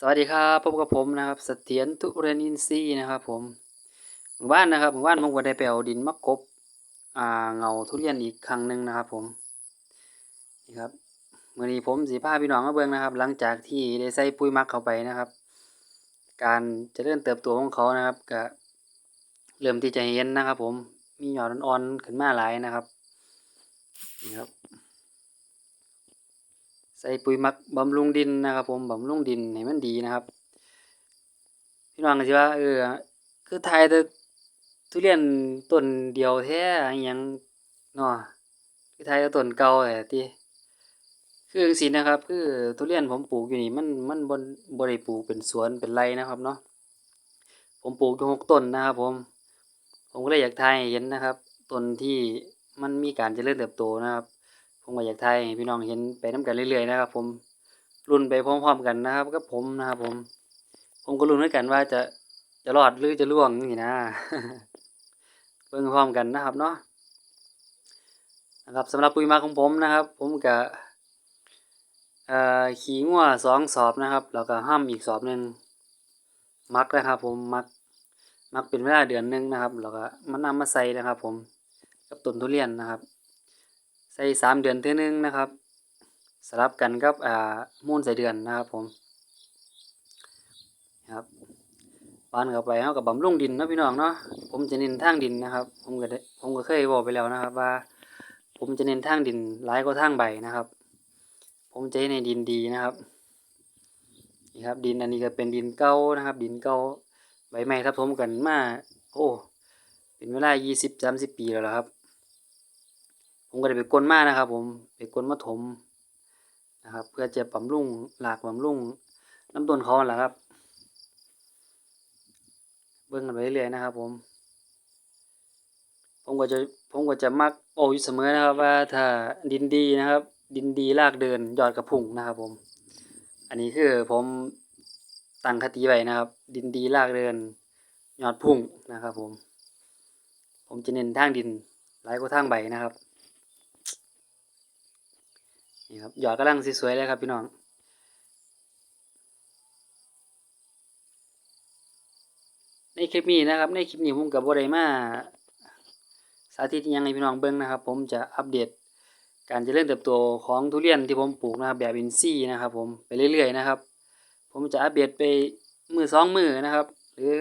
สวัสดีครับพบกับผมนะครับเสถียรทุเรยนอินทรีย์นะครับ ผมหมู่บ้านนะครับหมู่บ้านผมก็ได้ไปเอาดินมากบอ่าเงาทุเรียนอีกครั้งหนึ่งนะครับ ผมนี่ครับเมื่อนี้ผมสีผ้าพี่น้องมาเบิ่งนะครับ หลังจากที่ได้ใส่ปุ๋ยมักเข้าไปนะครับ การเจริญเติบโตของเขานะครับก็เริ่มที่จะเห็นนะครับ ผมมีหยอดอ่อนๆขึ้นมาหลายนะครับนี่ครับ ใส่ปุ๋ยหมักบำรุงดินนะครับ ผมบำรุงดินให้มันดีนะครับ พี่น้องก็สิว่าเออคือไทยแต่ทุเรียนต้นเดียวแท้อหยังเนาะคือไทยแต่ต้นเก่าแท้ติคือจังซี่นะครับ คือทุเรียนผมปลูกอยู่นี่มันมันบ่บ่ได้ปลูกเป็นสวนเป็นไรนะครับเนาะผมปลูกอยู่หกต้นนะครับ ผม ผมก็เลยอยากถ่ายเห็นนะครับต้นที่มันมีการเจริญเติบโตนะครับ ผมก็อยากถ่ายพี่น้องเห็นไปนํกันเรื่อยๆนะครับ ผมรุ่นไปพร้อมๆกันนะครับกับผมนะครับผม ผมก็ลุ้นเหมือนกันว่าจะจะรอดหรือจะร่วงจังซี่นะเบิ่งพร้อมกันนะครับเนาะนะครับสำหรับปุ๋ยมักของผมนะครับ ผมก็เอ่อขี้งัวสองสอบนะครับ แล้วก็ห้ำอีกสอบหนึ่งมักนะครับ ผมมักมักเป็นเวลาเดือนหนึงนะครับ แล้วก็มันนำมาใส่นะครับ ผมกับต้นทุเรียนนะครับ ส่สามเดือนเทื่อนึงนะครับสลับกันกับอ่ามูลใส่เดือนนะครับผมครับปานเข้าไปเฮาก็บำรุงดินนะพี่น้องเนาะผมจะเน้นทางดินนะครับ ผมก็ได้ผมก็เคยบอกไปแล้วนะครับ ว่า ผมจะเน้นทางดินหลายกว่าทางใบนะครับ ผมจะเฮ็ดให้ดินดีนะครับนี่ครับ ดินอันนี้ก็เป็นดินเก่านะครับ ดินเก่าใบไม้ทับถมกันมาโอ้เป็นเวลา20-30ปีแล้วล่ะครับ ผมก็ได้ไปกลนมานะครับ ผมไปกลนมาถมนะครับ เพื่อจะบำรุงรากบำรุงลำต้นเขานั่นล่ะครับ เบิ่งกันไปเรื่อยๆนะครับ ผม ผมก็จะผมก็จะมักเว้อยู่เสมอนะครับ ว่าถ้าดินดีนะครับ ดินดีรากเดินยอดก็พุ่งนะครับ ผม อันนี้คือผมตั้งคติไว้นะครับ ดินดีรากเดินยอดพุ่งนะครับ ผม ผมจะเน้นทางดินหลายกว่าทางใบนะครับ นี่ครับหยอดกำลังสวยๆเลยครับพี่น้องในคลิปนี้นะครับ ในคลิปนี้ผมก็บ่ไดมาสาธิตยังให้พี่น้องเบิ่งนะครับ ผมจะอัปเดต การเจริญเติบโตของทุเรียนที่ผมปลูกนะครับ แบบอินทรีย์นะครับ ผมไปเรื่อย ๆ นะครับ ผมจะอัปเดตไปมือสองมือนะครับ หรือ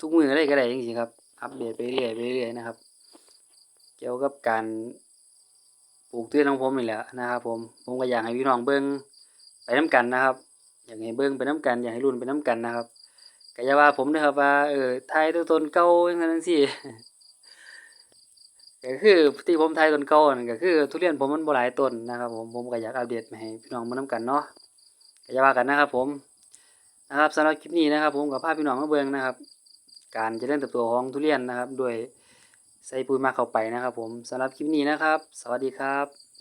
ทุกมือเลยก็ได้จังซี่ครับอัปเดตไปเรื่อยๆไปเรื่อยๆนะครับ เกี่ยวกับการ ปลูกทุเรียนของผมนี่แหละนะครับ ผมผมก็อยากให้พี่น้องเบิ่งไปนํกันนะครับ อยากให้เบิ่งไปนํกัน อยากให้ลุ้นไปนํกันนะครับก็อย่าว่าผมเด้อครับว่าเออถ่ายแต่ต้นเก่าจังซั่นจังซี่ก็คือที่ผมถ่ายต้นเก่านั่นก็คือ ทุเรียนผมมันบ่หลายต้นนะครับ ผมผมก็อยากอัปเดตมาให้พี่น้องเบิ่งนํกันเนาะก็อย่าว่ากันนะครับ ผมนะครับสำหรับคลิปนี้นะครับ ผมก็พาพพี่น้องมาเบิ่งนะครับ การเจริญเติบโตของทุเรียนนะครับ ด้วย ใส่ปุ๋ยมากเข้าไปนะครับผมสำหรับคลิปนี้นะครับ สวัสดีครับ